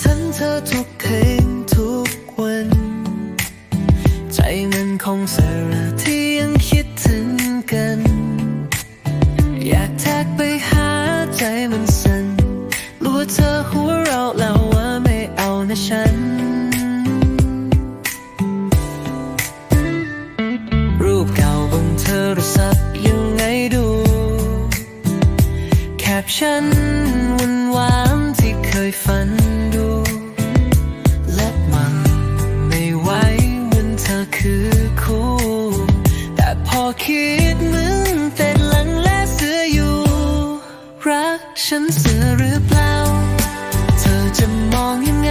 ฉันเธอทุกเพลงทุกวัน ใจมันคงเสระที่ยังคิดถึงกัน อยากแท็กไปหาใจมันสั่นรู้ว่าเธอหัวเราแล้วว่าไม่เอานะฉัน รูปเก่าบนเธอรู้สักยังไงดู แคปชั่น คือคู่ แต่พอคิดมึงแต่หลังและเสืออยู่ รักฉันเสือหรือเปล่า เธอจะมองยังไง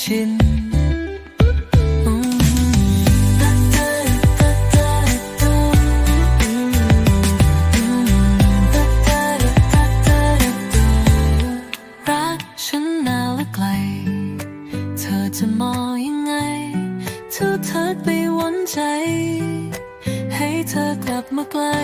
ชินรักฉันนาและไกล เธอจะมองยังไงเธอเธอไปวนใจ ให้เธอกลับมาใกล้